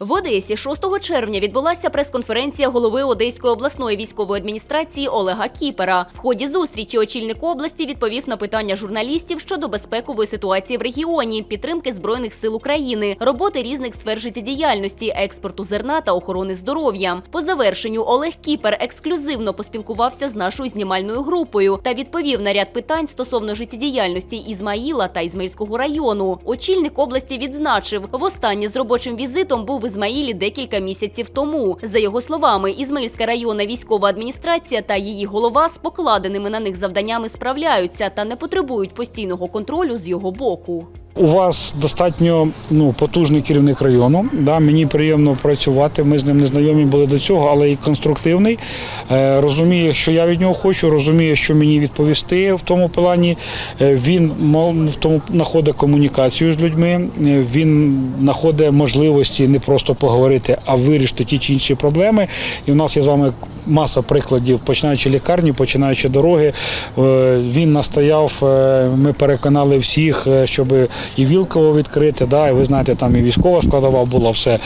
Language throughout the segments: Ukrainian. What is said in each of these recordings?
В Одесі 6 червня відбулася прес-конференція голови Одеської обласної військової адміністрації Олега Кіпера. В ході зустрічі очільник області відповів на питання журналістів щодо безпекової ситуації в регіоні, підтримки збройних сил України, роботи різних сфер життєдіяльності, експорту зерна та охорони здоров'я. По завершенню Олег Кіпер ексклюзивно поспілкувався з нашою знімальною групою та відповів на ряд питань стосовно життєдіяльності Ізмаїла та Ізмаїльського району. Очільник області відзначив, востаннє з робочим візитом був в Ізмаїлі декілька місяців тому. За його словами, Ізмаїльська районна військова адміністрація та її голова з покладеними на них завданнями справляються та не потребують постійного контролю з його боку. У вас достатньо ну, потужний керівник району. Да, мені приємно працювати. Ми з ним не знайомі були до цього, але і конструктивний. Е, розуміє, що я від нього хочу, розуміє, що мені відповісти в тому плані. Е, він в тому знаходить комунікацію з людьми. Е, Він знаходить можливості не просто поговорити, а вирішити ті чи інші проблеми. І в нас є з вами маса прикладів, починаючи лікарні, починаючи дороги. Е, Він настояв. Ми переконали всіх, е, щоб і Вілково відкрити. Да, і ви знаєте, там і військова складова була все.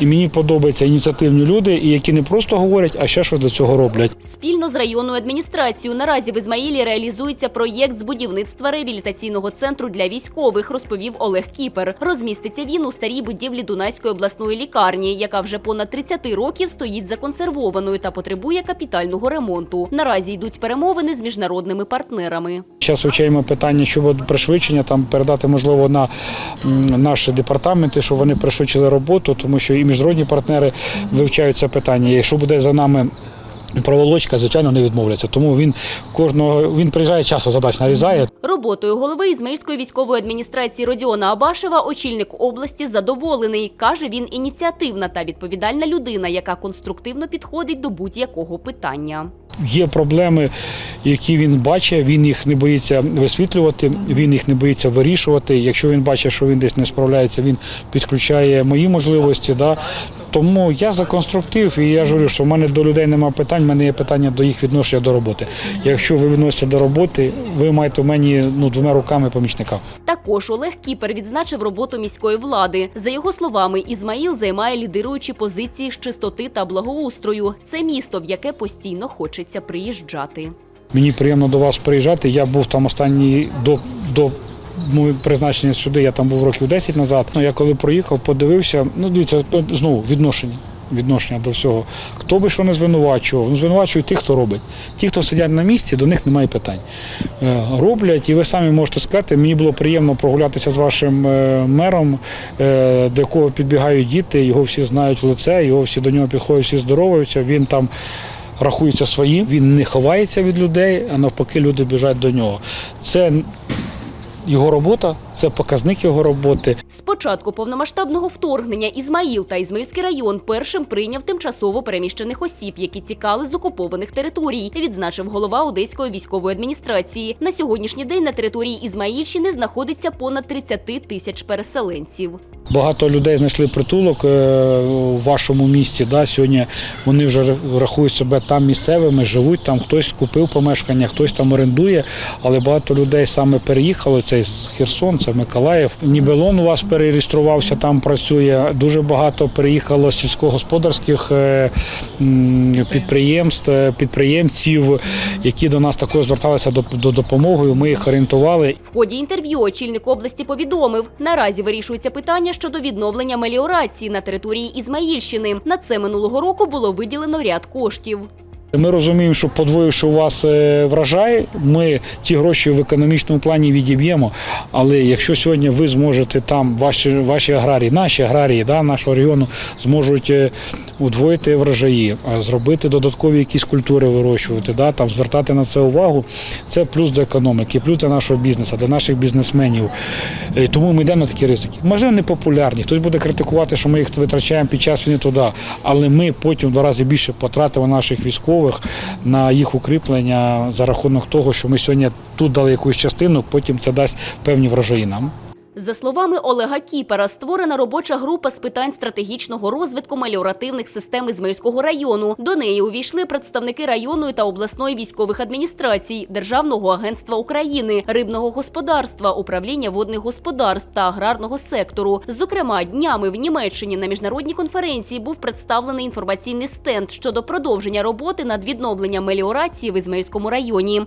І мені подобаються ініціативні люди, і які не просто говорять, а ще щось для цього роблять. Спільно з районною адміністрацією наразі в Ізмаїлі реалізується проєкт з будівництва реабілітаційного центру для військових, розповів Олег Кіпер. Розміститься він у старій будівлі Дунайської обласної лікарні, яка вже понад 30 років стоїть законсервованою та потребує капітального ремонту. Наразі йдуть перемовини з міжнародними партнерами. Зараз вивчаємо питання щодо пришвидшення, там передати можливо на наші департаменти, щоб вони пришвидшили роботу, тому що і міжнародні партнери вивчають це питання. Якщо буде за нами. Проволочка, звичайно, не відмовляться. Тому він кожного він приїжджає часу задач нарізає. Роботою голови Ізмаїльської військової адміністрації Родіона Абашева очільник області задоволений. Каже, він ініціативна та відповідальна людина, яка конструктивно підходить до будь-якого питання. Є проблеми, які він бачить, він їх не боїться висвітлювати, він їх не боїться вирішувати. Якщо він бачить, що він десь не справляється, він підключає мої можливості. Да. Тому я за конструктив, і я ж говорю, що в мене до людей немає питань, в мене є питання до їх відношення до роботи. Якщо ви відносите до роботи, ви маєте в мені ну, двома руками помічника. Також Олег Кіпер відзначив роботу міської влади. За його словами, Ізмаїл займає лідируючі позиції з чистоти та благоустрою. Це місто, в яке постійно хочеться приїжджати. Мені приємно до вас приїжджати. Я був там останній до, до мого призначення сюди, я там був років 10 назад. Ну, я коли проїхав, подивився, ну дивіться, знову відношення. Відношення до всього. Хто би що не звинувачував, ну, звинувачують тих, хто робить. Ті, хто сидять на місці, до них немає питань. Е, Роблять, і ви самі можете сказати, мені було приємно прогулятися з вашим е, мером, е, до якого підбігають діти, його всі знають в лице, його всі до нього підходять, всі здороваються. Він там рахується своїм, він не ховається від людей, а навпаки, люди біжать до нього. Це його робота, це показник його роботи. З початку повномасштабного вторгнення Ізмаїл та Ізмельський район першим прийняв тимчасово переміщених осіб, які тікали з окупованих територій, відзначив голова Одеської військової адміністрації. На сьогоднішній день на території Ізмаїльщини знаходиться понад 30 тисяч переселенців. Багато людей знайшли притулок е, у вашому місті. Да? Сьогодні вони вже рахують себе там місцевими, живуть там, хтось купив помешкання, хтось там орендує, але багато людей саме переїхало. Це з Херсон, це Миколаїв. Нібелон у вас перереєструвався, там працює. Дуже багато переїхало сільськогосподарських е, підприємств, е, підприємців, які до нас також зверталися до, до допомоги. Ми їх орієнтували. В ході інтерв'ю очільник області повідомив, наразі вирішується питання щодо відновлення меліорації на території Ізмаїльщини. На це минулого року було виділено ряд коштів. Ми розуміємо, що подвоївши у вас е, врожай, ми ті гроші в економічному плані відіб'ємо. Але якщо сьогодні ви зможете там, ваші, ваші аграрії, наші аграрії да, нашого регіону зможуть е, удвоїти врожаї, зробити додаткові якісь культури вирощувати, да, там, звертати на це увагу, це плюс до економіки, плюс до нашого бізнесу, до наших бізнесменів. Е, Тому ми йдемо на такі ризики. Можливо, не популярні. Хтось буде критикувати, що ми їх витрачаємо під час війни туди, але ми потім в два рази більше потратимо наших військових на їх укріплення за рахунок того, що ми сьогодні тут дали якусь частину, потім це дасть певні врожаї нам. За словами Олега Кіпера, створена робоча група з питань стратегічного розвитку меліоративних систем Ізмаїльського району. До неї увійшли представники районної та обласної військових адміністрацій, Державного агентства України, рибного господарства, управління водних господарств та аграрного сектору. Зокрема, днями в Німеччині на міжнародній конференції був представлений інформаційний стенд щодо продовження роботи над відновленням меліорації в Ізмаїльському районі.